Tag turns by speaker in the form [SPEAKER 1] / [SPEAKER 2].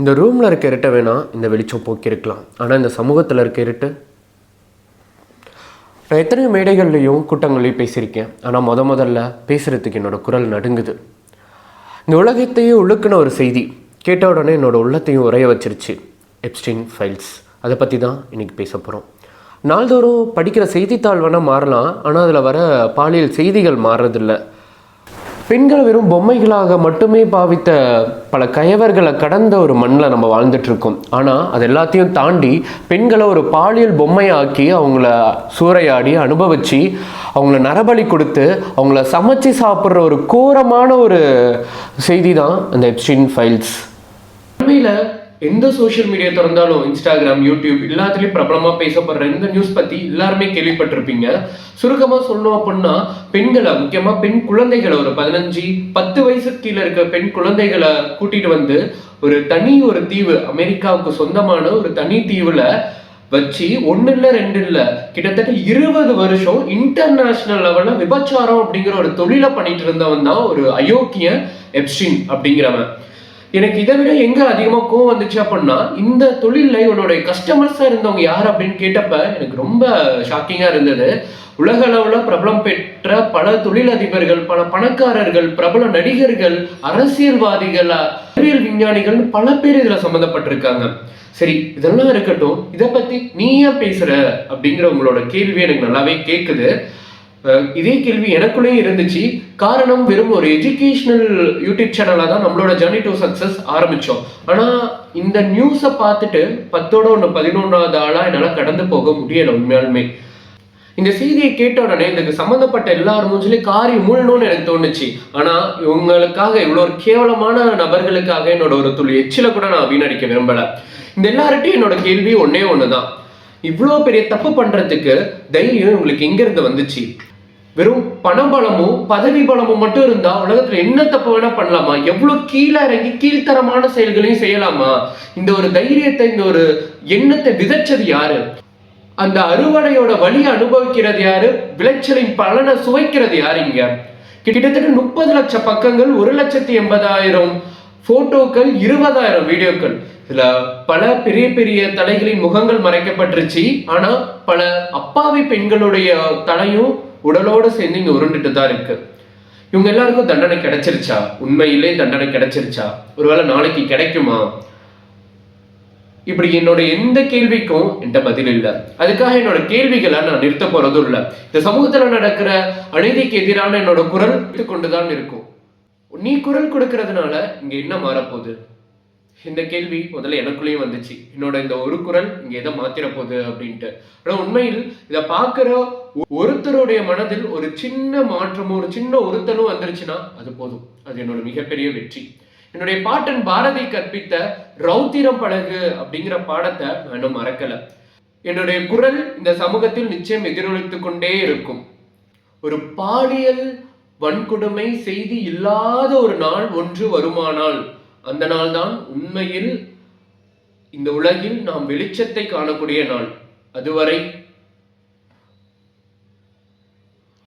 [SPEAKER 1] இந்த ரூமில் இருக்க இருட்டை வேணால் இந்த வெளிச்சம் போக்கியிருக்கலாம். ஆனால் இந்த சமூகத்தில் இருக்க இருட்டு? நான் எத்தனை மேடைகள்லையும் கூட்டங்களையும் பேசியிருக்கேன். ஆனால் முத முதல்ல பேசுகிறதுக்கு என்னோடய குரல் நடுங்குது. இந்த உலகத்தையே உள்ளுக்குன ஒரு செய்தி கேட்ட உடனே என்னோட உள்ளத்தையும் உரைய வச்சிருச்சு. எப்ஸ்டின் ஃபைல்ஸ் அதை பற்றி தான் இன்றைக்கி பேச போகிறோம் நாள்தோறும் படிக்கிற செய்தித்தாள் வேணால் மாறலாம். ஆனால் அதில் வர பாலியல் செய்திகள் மாறுறதில்லை பெண்களை வெறும் பொம்மைகளாக மட்டுமே பாவித்த பல கயவர்களை கடந்த ஒரு மண்ணில் நம்ம வாழ்ந்துட்டுருக்கோம். ஆனால் அது எல்லாத்தையும் தாண்டி பெண்களை ஒரு பாலியல் பொம்மையாக்கி அவங்கள சூறையாடி அனுபவிச்சு அவங்கள நரபலி கொடுத்து அவங்கள சமைச்சு சாப்பிட்ற ஒரு கோரமான ஒரு செய்தி தான் அந்த எப்ஸ்டின் ஃபைல்ஸ் உண்மையில் எந்த சோஷியல் மீடியா திறந்தாலும் இன்ஸ்டாகிராம் யூடியூப் எல்லாத்துலேயும் பிரபலமாக பேசப்படுற இந்த நியூஸ் பற்றி எல்லாருமே கேள்விப்பட்டிருப்பீங்க. சுருக்கமாக சொல்லணும் அப்படின்னா பெண்களை முக்கியமாக பெண் குழந்தைகளை ஒரு பதினஞ்சு பத்து வயசுக்கு கீழே இருக்க பெண் குழந்தைகளை கூட்டிட்டு வந்து ஒரு தனி ஒரு தீவு அமெரிக்காவுக்கு சொந்தமான ஒரு தனி தீவுல வச்சு ஒன்று இல்லை ரெண்டு இல்லை கிட்டத்தட்ட இருபது வருஷம் இன்டர்நேஷ்னல் லெவலில் விபச்சாரம் அப்படிங்கிற ஒரு தொழிலை பண்ணிட்டு இருந்தவன் தான் ஒரு அயோக்கிய எப்ஸ்டின் அப்படிங்கிறவன். எனக்கு இதை விட எங்க அதிகமா கோவம் வந்துச்சு அப்படின்னா இந்த தொழில்ல இவனுடைய கஸ்டமர்ஸா இருந்தவங்க யார் அப்படின்னு கேட்டப்ப எனக்கு ரொம்ப ஷாக்கிங்கா இருந்தது. உலக அளவுல பிரபலம் பெற்ற பல தொழிலதிபர்கள் பல பணக்காரர்கள் பிரபல நடிகர்கள் அரசியல்வாதிகள் அறிவியல் விஞ்ஞானிகள் பல பேர் இதுல சம்மந்தப்பட்டிருக்காங்க சரி இதெல்லாம் இருக்கட்டும். இதை பத்தி நீ ஏன் பேசுற? அப்படிங்கிற உங்களோட கேள்வி எனக்கு நல்லாவே கேட்குது இதே கேள்வி எனக்குள்ளேயும் இருந்துச்சு. காரணம் வெறும் ஒரு எஜுகேஷனல் யூடியூப் சேனலாக தான் நம்மளோட ஜேர்னி டு சக்ஸஸ் ஆரம்பித்தோம் ஆனால் இந்த நியூஸை பார்த்துட்டு பத்தோட ஒன்று பதினொன்றாவது ஆளாக என்னால் கடந்து போக முடியலை உண்மையாலுமே. இந்த செய்தியை கேட்ட உடனே இதுக்கு சம்மந்தப்பட்ட எல்லார் மூஞ்சிலையும் காரி மூழ்கணும்னு எனக்கு தோணுச்சு. ஆனால் இவங்களுக்காக இவ்வளோ ஒரு கேவலமான நபர்களுக்காக என்னோட ஒரு துளி எச்சில கூட நான் வீணடிக்க விரும்பலை. இந்த எல்லார்ட்டையும் என்னோட கேள்வி ஒன்னே ஒன்று தான் இவ்வளோ பெரிய தப்பு பண்ணுறதுக்கு தைரியம் உங்களுக்கு எங்கேருந்து வந்துச்சு? வெறும் பணபலமும் பதவி பலமும் மட்டும் இருந்தா உலகத்துல என்ன தப்பு வேணா பண்ணலாமா? எவ்வளவு கீழே இறங்கி கீழ்த்தரமான செயல்களையும் செய்யலாமா? இந்த ஒரு தைரியத்தை இந்த ஒரு எண்ணத்தை விதைச்சது யாரு? அந்த அறுவடையோட வழியை அனுபவிக்கிறது யாரு? விளைச்சலின் பலனை சுவைக்கிறது யாரு இங்க? கிட்டத்தட்ட முப்பது லட்சம் பக்கங்கள் ஒரு லட்சத்தி எண்பதாயிரம் போட்டோக்கள் இருபதாயிரம் வீடியோக்கள். இதுல பல பெரிய பெரிய தலைகளின் முகங்கள் மறைக்கப்பட்டுருச்சு. ஆனா பல அப்பாவி பெண்களுடைய தலையும் உடலோடு சேர்ந்து இங்க உருண்டுட்டு தான் இருக்கு. இவங்க எல்லாருக்கும் தண்டனை கிடைச்சிருச்சா? உண்மையிலே தண்டனை கிடைச்சிருச்சா? ஒருவேளை நாளைக்கு கிடைக்குமா? இப்படி என்னோட எந்த கேள்விக்கும் என்கிட்ட பதில் இல்லை. அதுக்காக என்னோட கேள்விகளை நான் நிறுத்த போறதும் இல்லை. இந்த சமூகத்துல நடக்கிற அநீதிக்கு எதிரான என்னோட குரல் கொண்டுதான் இருக்கும். நீ குரல் கொடுக்கறதுனால இங்க என்ன மாறப்போகுது? இந்த கேள்வி முதல்ல எனக்குள்ளேயும் வந்துச்சு. என்னோட இந்த ஒரு குரல் இங்க எதை மாத்திர போகுது அப்படின்ட்டு. ஆனால் உண்மையில் இதை பார்க்குற ஒருத்தருடைய மனதில் ஒரு சின்ன மாற்றமும் ஒரு சின்ன ஒருத்தனும் வந்துருச்சுன்னா அது போதும். அது என்னோட மிகப்பெரிய வெற்றி. என்னுடைய பாட்டன் பாரதி கற்பித்த ரௌத்திரம் பழகு அப்படிங்கிற பாடத்தை நான் இன்னும் மறக்கல. என்னுடைய குரல் இந்த சமூகத்தில் நிச்சயம் எதிரொலித்து கொண்டே இருக்கும். ஒரு பாலியல் வன்கொடுமை செய்தி இல்லாத ஒரு நாள் ஒன்று வருமானால் அந்த நாள் தான் உண்மையில் இந்த உலகில் நாம் வெளிச்சத்தை காணக்கூடிய நாள். அதுவரை